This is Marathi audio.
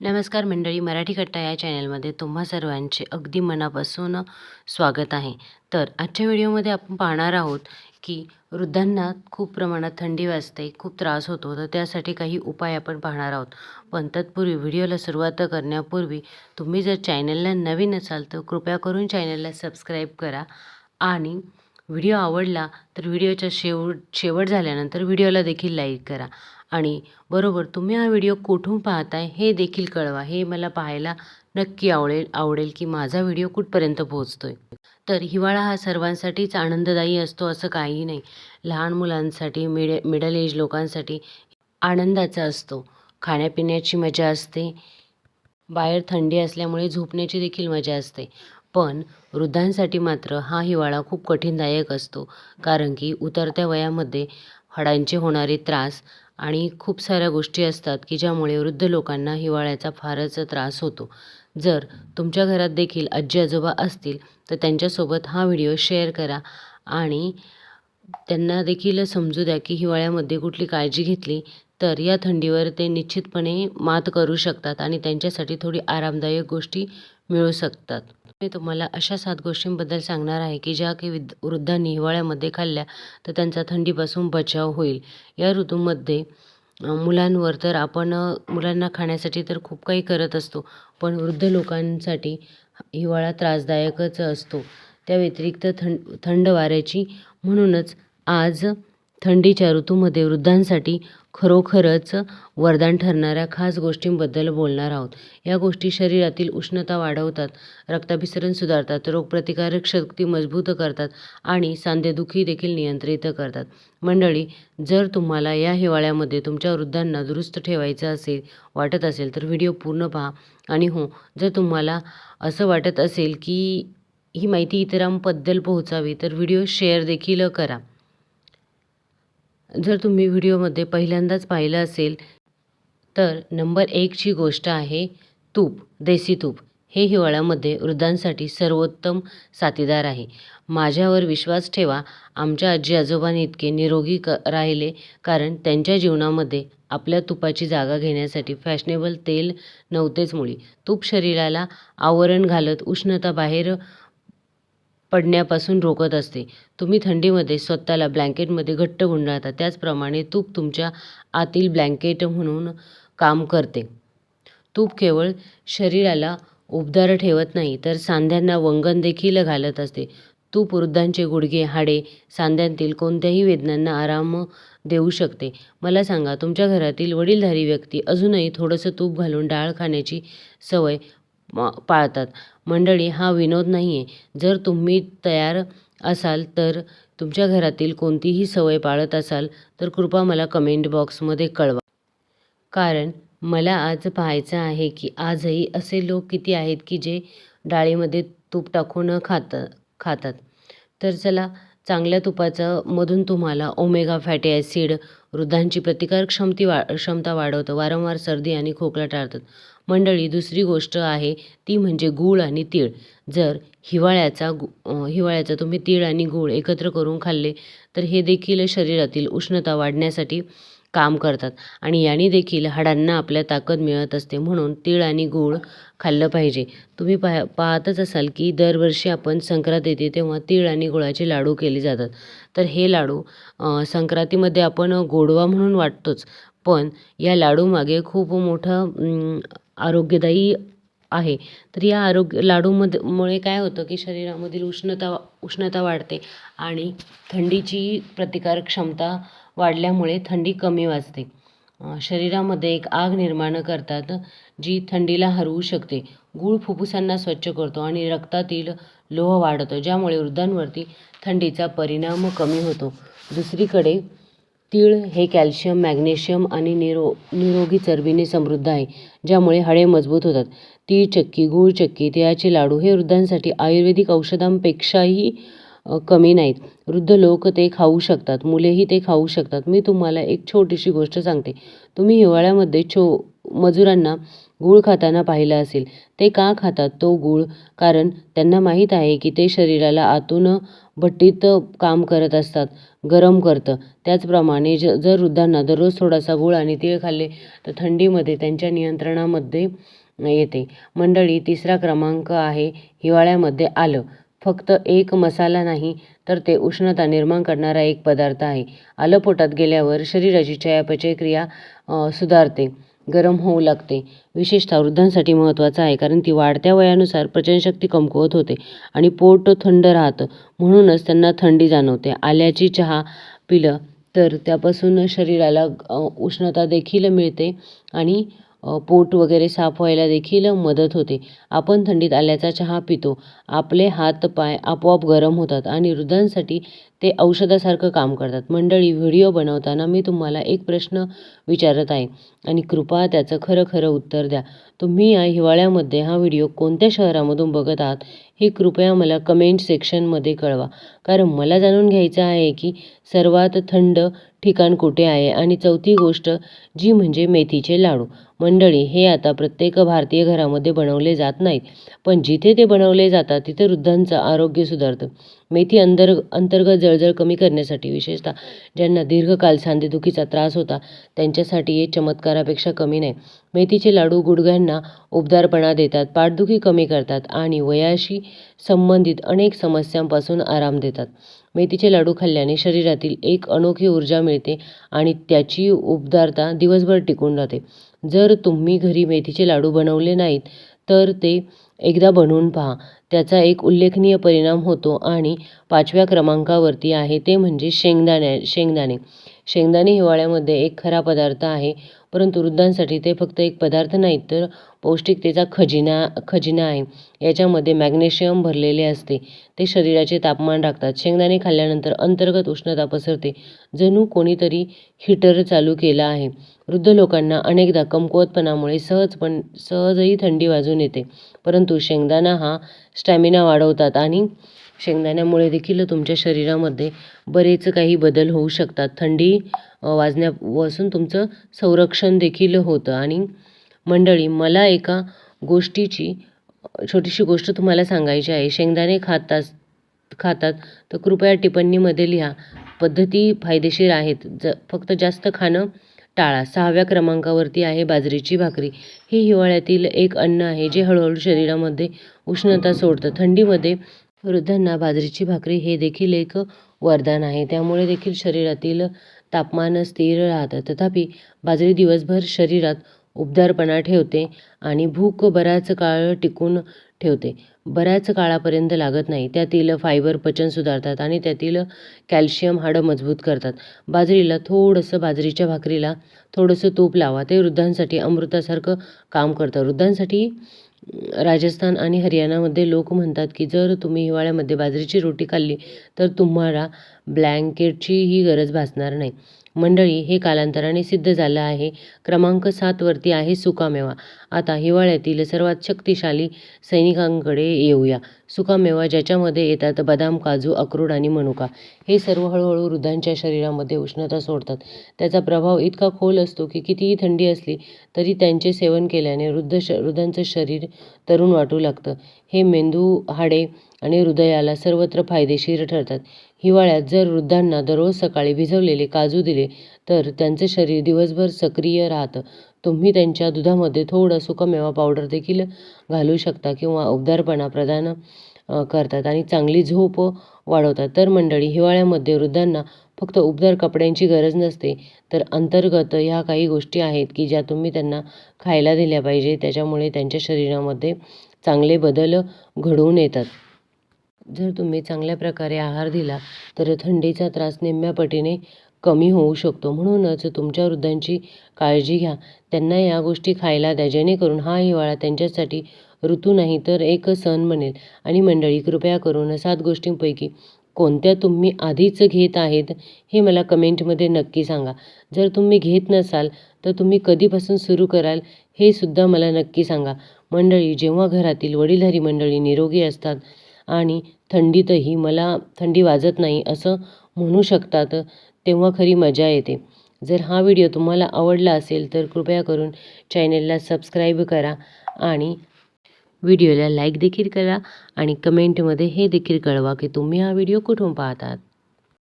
नमस्कार मंडळी मराठी कट्टा या चॅनलमध्ये तुम्हा सर्वांचे अगदी मनापासून स्वागत आहे. तर आजच्या व्हिडिओमध्ये आपण पाहणार आहोत की वृद्धांना खूप प्रमाणात थंडी वाजते खूप त्रास होतो तर त्यासाठी काही उपाय आपण पाहणार आहोत. पण तत्पूर्वी व्हिडिओला सुरुवात करण्यापूर्वी तुम्ही जर चॅनलला नवीन असाल तर कृपया करून चॅनलला सबस्क्राईब करा. आणि व्हिडिओ आवडला तर व्हिडिओच्या शेवट शेवट झाल्यानंतर व्हिडिओला देखील लाईक करा. आणि बरोबर तुम्ही हा व्हिडिओ कुठून पाहताय हे देखील कळवा. हे मला पाहायला नक्की आवडेल आवडेल की माझा व्हिडिओ कुठपर्यंत पोहोचतोय. तर हिवाळा हा सर्वांसाठीच आनंददायी असतो असं काही नाही. लहान मुलांसाठी मिड मिडल एज लोकांसाठी आनंदाचा असतो. खाण्यापिण्याची मजा असते. बाहेर थंडी असल्यामुळे झोपण्याची देखील मजा असते. पण वृद्धांसाठी मात्र हा हिवाळा खूप कठीणदायक असतो. कारण की उतरत्या वयामध्ये हाडांचे होणारे त्रास आणि खूप साऱ्या गोष्टी असतात की ज्यामुळे वृद्ध लोकांना हिवाळ्याचा फारच त्रास होतो. जर तुमच्या घरात देखील आजी आजोबा असतील तर त्यांच्यासोबत हा व्हिडिओ शेअर करा आणि त्यांना देखील समजू द्या की हिवाळ्यामध्ये कुठली काळजी घेतली तर या थंडीवर ते निश्चितपणे मात करू शकतात आणि त्यांच्यासाठी थोडी आरामदायक गोष्टी मिळू शकतात. मी तुम्हाला अशा सात गोष्टींबद्दल सांगणार आहे की ज्या की विद वृद्धांनी हिवाळ्यामध्ये खाल्ल्या तर त्यांचा थंडीपासून बचाव होईल. या ऋतूमध्ये मुलांवर तर आपण मुलांना खाण्यासाठी तर खूप काही करत असतो पण वृद्ध लोकांसाठी हिवाळा त्रासदायकच असतो. त्या व्यतिरिक्त थंड थंड वाऱ्याची म्हणूनच आज थंडीच्या ऋतूमध्ये वृद्धांसाठी खरोखरच वरदान ठरणाऱ्या खास गोष्टींबद्दल बोलणार आहोत. या गोष्टी शरीरातील उष्णता वाढवतात रक्ताभिसरण सुधारतात रोगप्रतिकारक शक्ती मजबूत करतात आणि सांधेदुखी देखील नियंत्रित करतात. मंडळी जर तुम्हाला या हिवाळ्यामध्ये तुमच्या वृद्धांना दुरुस्त ठेवायचं असेल वाटत असेल तर व्हिडिओ पूर्ण पहा. आणि हो जर तुम्हाला असं वाटत असेल की ही माहिती इतरांबद्दल पोहोचावी तर व्हिडिओ शेअर देखील करा. जर तुम्ही व्हिडिओमध्ये पहिल्यांदाच पाहिलं असेल तर नंबर एकची गोष्ट आहे तूप देसी तूप. हे हिवाळ्यामध्ये वृद्धांसाठी सर्वोत्तम साथीदार आहे. माझ्यावर विश्वास ठेवा आमच्या आजी आजोबांनी इतके निरोगी क राहिले कारण त्यांच्या जीवनामध्ये आपल्या तुपाची जागा घेण्यासाठी फॅशनेबल तेल नव्हतेच मुळी. तूप शरीराला आवरण घालत उष्णता बाहेर पडण्यापासून रोखत असते. तुम्ही थंडीमध्ये स्वतःला ब्लँकेटमध्ये घट्ट गुंडाळता. त्याचप्रमाणे तूप तुमच्या आतील ब्लँकेट म्हणून काम करते. तूप केवळ शरीराला उबदार ठेवत नाही तर सांध्यांना वंगण देखील घालत असते. तूप वृद्धांचे गुडघे हाडे सांध्यांतील कोणत्याही वेदनांना आराम देऊ शकते. मला सांगा तुमच्या घरातील वडीलधारी व्यक्ती अजूनही थोडंसं तूप घालून डाळ खाण्याची सवय पाळतात. मंडळी हा विनोद नाही आहे जर तुम्ही तयार असाल तर तुमच्या घरातील कोणतीही सवय पाळत असाल तर कृपा मला कमेंट बॉक्समध्ये कळवा. कारण मला आज पाहायचं आहे की आजही असे लोक किती आहेत की जे डाळीमध्ये तूप टाकून खात खातात. तर चला चांगल्या तुपाचं मधून तुम्हाला ओमेगा फॅटी ॲसिड वृद्धांची प्रतिकार क्षमती वा क्षमता वाढवतं. वारंवार सर्दी आणि खोकला टाळतात. मंडळी दुसरी गोष्ट आहे ती म्हणजे गूळ आणि तीळ. जर हिवाळ्याचा गु हिवाळ्याचा तुम्ही तीळ आणि गूळ एकत्र करून खाल्ले तर हे देखील शरीरातील उष्णता वाढण्यासाठी काम करतात. आणि याने देखील हाडांना आपल्या ताकद मिळत असते म्हणून तीळ आणि गूळ खाल्लं पाहिजे. तुम्ही पाह पाहतच असाल की दरवर्षी आपण संक्रांत येते तेव्हा तीळ आणि गुळाचे लाडू केले जातात. तर हे लाडू संक्रांतीमध्ये आपण गोडवा म्हणून वाटतोच. पण या लाडूमागे खूप मोठं आरोग्यदायी आहे. तर या आरोग्य लाडूमध्ये मुळे काय होतं की शरीरामधील उष्णता उष्णता वाढते आणि थंडीची प्रतिकारक क्षमता वाढल्यामुळे थंडी कमी वाजते. शरीरामध्ये एक आग निर्माण करतात जी थंडीला हरवू शकते. गूळ फुफ्फुसांना स्वच्छ करतो आणि रक्तातील लोह वाढवतो ज्यामुळे वृद्धांवरती थंडीचा परिणाम कमी होतो. दुसरीकडे तीळ हे कॅल्शियम मॅग्नेशियम आणि निरो निरोगी चरबीने समृद्ध आहे ज्यामुळे हाडे मजबूत होतात. तीळ चक्की गूळ चक्की तिळाचे लाडू हे वृद्धांसाठी आयुर्वेदिक औषधांपेक्षाही कमी नाहीत. वृद्ध लोक ते खाऊ शकतात मुलेही ते खाऊ शकतात. मी तुम्हाला एक छोटीशी गोष्ट सांगते. तुम्ही हिवाळ्यामध्ये छो मजुरांना गूळ खाताना पाहिलं असेल. ते का खातात तो गूळ? कारण त्यांना माहीत आहे की ते शरीराला आतून भट्टीत काम करत असतात गरम करतं. त्याचप्रमाणे ज जर वृद्धांना दररोज थोडासा गूळ आणि तीळ खाल्ले तर थंडीमध्ये त्यांच्या नियंत्रणामध्ये येते. मंडळी तिसरा क्रमांक आहे हिवाळ्यामध्ये आलं. फक्त एक मसाला नाही तर ते उष्णता निर्माण करणारा एक पदार्थ आहे. आलं पोटात गेल्यावर शरीराची चयापचय क्रिया सुधारते गरम होऊ लागते. विशेषतः वृद्धांसाठी महत्त्वाचं आहे कारण ती वाढत्या वयानुसार पचनशक्ती कमकुवत होते आणि पोट थंड राहतं म्हणूनच त्यांना थंडी जाणवते. आल्याची चहा पिलं तर त्यापासून शरीराला उष्णता देखील मिळते आणि पोट वगैरे साफ व्हायला देखील मदत होते. आपण थंडीत आल्याचा चहा पितो. आपले हात पाय आपोआप गरम होतात आणि वृद्धांसाठी ते औषधासारखं काम करतात. मंडळी व्हिडिओ बनवताना मी तुम्हाला एक प्रश्न विचारत आहे आणि कृपा त्याचं खरं खरं उत्तर द्या. तुम्ही या हिवाळ्यामध्ये हा व्हिडिओ कोणत्या शहरामधून बघत आहात हे कृपया मला कमेंट सेक्शनमध्ये कळवा. कारण मला जाणून घ्यायचं आहे की सर्वात थंड ठिकाण कुठे आहे आणि चौथी गोष्ट जी म्हणजे मेथीचे लाडू. मंडळी हे आता प्रत्येक भारतीय घरामध्ये बनवले जात नाहीत. पण जिथे ते बनवले जातात तिथे वृद्धांचं आरोग्य सुधारतं. मेथी अंतर अंतर्गत जळजळ कमी करण्यासाठी विशेषतः ज्यांना दीर्घकाल सांधेदुखीचा त्रास होता त्यांच्यासाठी हे चमत्कारापेक्षा कमी नाही. मेथीचे लाडू गुडघ्यांना उबदारपणा देतात पाठदुखी कमी करतात आणि वयाशी संबंधित अनेक समस्यांपासून आराम देतात. मेथीचे लाडू खाल्ल्याने शरीरातील एक अनोखी ऊर्जा मिळते आणि त्याची उबदारता दिवसभर टिकून राहते. जर तुम्ही घरी मेथीचे लाडू बनवले नाहीत तर ते एकदा बनवून पहा. त्याचा एक उल्लेखनीय परिणाम होतो आणि पाचव्या क्रमांकावरती आहे ते म्हणजे शेंगदाण्या शेंगदाणे. शेंगदाणे हिवाळ्यामध्ये एक खरा पदार्थ आहे. परंतु वृद्धांसाठी ते फक्त एक पदार्थ नाही तर पौष्टिकतेचा खजिना खजिना आहे. याच्यामध्ये मॅग्नेशियम भरलेले असते. ते शरीराचे तापमान राखतात. शेंगदाणे खाल्ल्यानंतर अंतर्गत उष्णता पसरते. जणू कोणीतरी हीटर चालू केला आहे. वृद्ध लोकांना अनेकदा कमकुवतपणामुळे सहज पण सहजही थंडी वाजून येते. परंतु शेंगदाणा हा स्टॅमिना वाढवतात आणि शेंगदाण्यामुळे देखील तुमच्या शरीरामध्ये बरेच काही बदल होऊ शकतात. थंडी वाजण्यापासून तुमचं संरक्षण देखील होतं. आणि मंडळी मला एका गोष्टीची छोटीशी गोष्ट तुम्हाला सांगायची आहे. शेंगदाणे खातात खातात तर कृपया टिप्पणीमध्ये लिहा. पद्धती फायदेशीर आहेत. ज फक्त जास्त खाणं टाळा. सहाव्या क्रमांकावरती आहे बाजरीची भाकरी. ही हिवाळ्यातील एक अन्न आहे जे हळूहळू शरीरामध्ये उष्णता सोडतं. थंडीमध्ये वृद्धांना बाजरीची भाकरी हे देखील एक वरदान आहे. त्यामुळे देखील शरीरातील तापमान स्थिर राहतं. तथापि बाजरी दिवसभर शरीरात उबदारपणा ठेवते आणि भूक बराच काळ टिकून ठेवते. बऱ्याच काळापर्यंत लागत नाही. त्यातील फायबर पचन सुधारतात आणि त्यातील कॅल्शियम हाडं मजबूत करतात. बाजरीला थोडंसं बाजरीच्या भाकरीला थोडंसं तूप लावा. ते वृद्धांसाठी अमृतासारखं काम करतं. वृद्धांसाठी राजस्थान आणि हरियाणामध्ये लोक म्हणतात की जर तुम्ही हिवाळ्यामध्ये बाजरीची रोटी खाल्ली तर तुम्हाला ब्लँकेटचीही गरज भासणार नाही. मंडळी हे कालांतराने सिद्ध झालं आहे. क्रमांक सातवरती आहे सुकामेवा. आता हिवाळ्यातील सर्वात शक्तिशाली सैनिकांकडे येऊया. सुकामेवा ज्याच्यामध्ये येतात बदाम काजू अक्रोड आणि मनुका. हे सर्व हळूहळू वृद्धांच्या शरीरामध्ये उष्णता सोडतात. त्याचा प्रभाव इतका खोल असतो की कितीही थंडी असली तरी त्यांचे सेवन केल्याने वृद्ध श वृद्धांचं शरीर तरुण वाटू लागतं. हे मेंदू हाडे आणि हृदयाला सर्वत्र फायदेशीर ठरतात. हिवाळ्यात जर वृद्धांना दररोज सकाळी भिजवलेले काजू दिले तर त्यांचं शरीर दिवसभर सक्रिय राहतं. तुम्ही त्यांच्या दुधामध्ये थोडं सुकामेवा पावडर देखील घालू शकता किंवा उबदारपणा प्रदान करतात आणि चांगली झोप वाढवतात. तर मंडळी हिवाळ्यामध्ये वृद्धांना फक्त उबदार कपड्यांची गरज नसते तर अंतर्गत ह्या काही गोष्टी आहेत की ज्या तुम्ही त्यांना खायला दिल्या पाहिजे त्याच्यामुळे त्यांच्या शरीरामध्ये चांगले बदल घडवून येतात. जर तुम्ही चांगल्या प्रकारे आहार दिला तर थंडीचा त्रास निम्म्या पटीने कमी होऊ शकतो. म्हणूनच तुमच्या वृद्धांची काळजी घ्या. त्यांना या गोष्टी खायला द्या जेणेकरून हा हिवाळा त्यांच्यासाठी ऋतू नाही तर एक सण बनेल. आणि मंडळी कृपया करून सात गोष्टींपैकी कोणत्या तुम्ही आधीच घेत आहेत हे मला कमेंटमध्ये नक्की सांगा. जर तुम्ही घेत नसाल तर तुम्ही कधीपासून सुरू कराल हे सुद्धा मला नक्की सांगा. मंडळी जेव्हा घरातील वडीलधारी मंडळी निरोगी असतात आणि थंडीतही मला थंडी वाजत नाही असं म्हणू शकतात तेव्हा खरी मजा येते. जर हा व्हिडिओ तुम्हाला आवडला असेल तर कृपया करून चॅनेलला सबस्क्राईब करा आणि व्हिडिओला लाईक देखील करा आणि कमेंटमध्ये हे देखील कळवा की तुम्ही हा व्हिडिओ कुठून पाहतात.